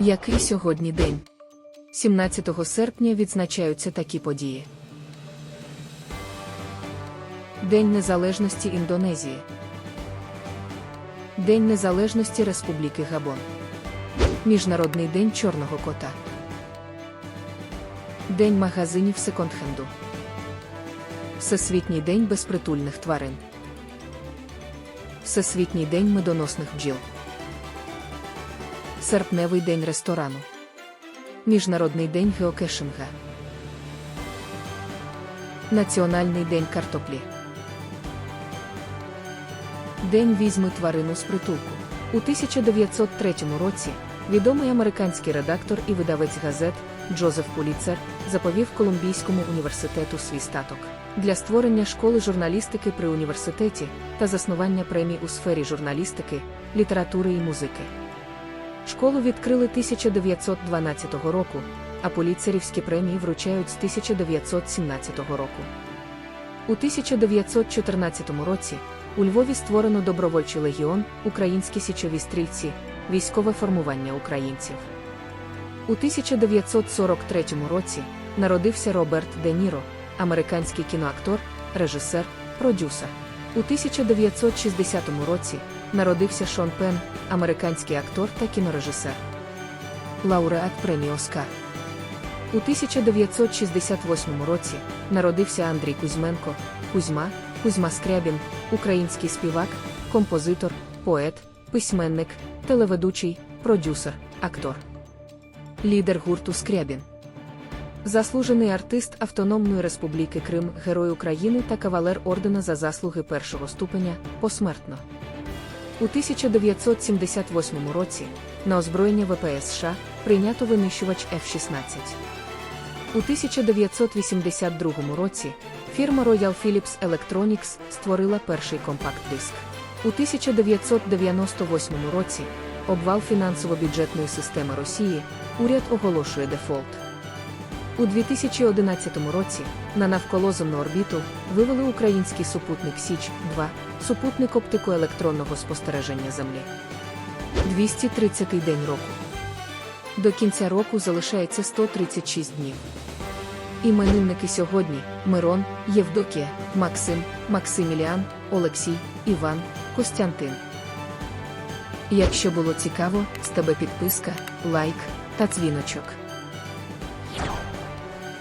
Який сьогодні день? 17 серпня відзначаються такі події. День Незалежності Індонезії. День Незалежності Республіки Габон. Міжнародний день Чорного кота. День магазинів секонд-хенду. Всесвітній день безпритульних тварин. Всесвітній день медоносних бджіл. Серпневий день ресторану. Міжнародний день геокешинга. Національний день картоплі. День візьми тварину з притулку. У 1903 році відомий американський редактор і видавець газет Джозеф Пуліцер заповів Колумбійському університету свій статок для створення школи журналістики при університеті та заснування премій у сфері журналістики, літератури і музики. Школу відкрили 1912 року, а поліцерівські премії вручають з 1917 року. У 1914 році у Львові створено добровольчий легіон, українські січові стрільці, військове формування українців. У 1943 році народився Роберт Де Ніро, американський кіноактор, режисер, продюсер. У 1960 році народився Шон Пен, американський актор та кінорежисер. Лауреат премії Оскар. У 1968 році народився Андрій Кузьменко, Кузьма, Кузьма Скрябін, український співак, композитор, поет, письменник, телеведучий, продюсер, актор. Лідер гурту Скрябін. Заслужений артист Автономної Республіки Крим, Герой України та кавалер ордена за заслуги першого ступеня посмертно. У 1978 році на озброєння ВПС США прийнято винищувач F-16. У 1982 році фірма Royal Philips Electronics створила перший компакт-диск. У 1998 році обвал фінансово-бюджетної системи Росії уряд оголошує дефолт. У 2011 році на навколоземну орбіту вивели український супутник Січ-2, супутник оптико-електронного спостереження Землі. 230-й день року. До кінця року залишається 136 днів. Іменинники сьогодні Мирон, Євдокія, Максим, Максиміліан, Олексій, Іван, Костянтин. Якщо було цікаво, з тебе підписка, лайк та дзвіночок.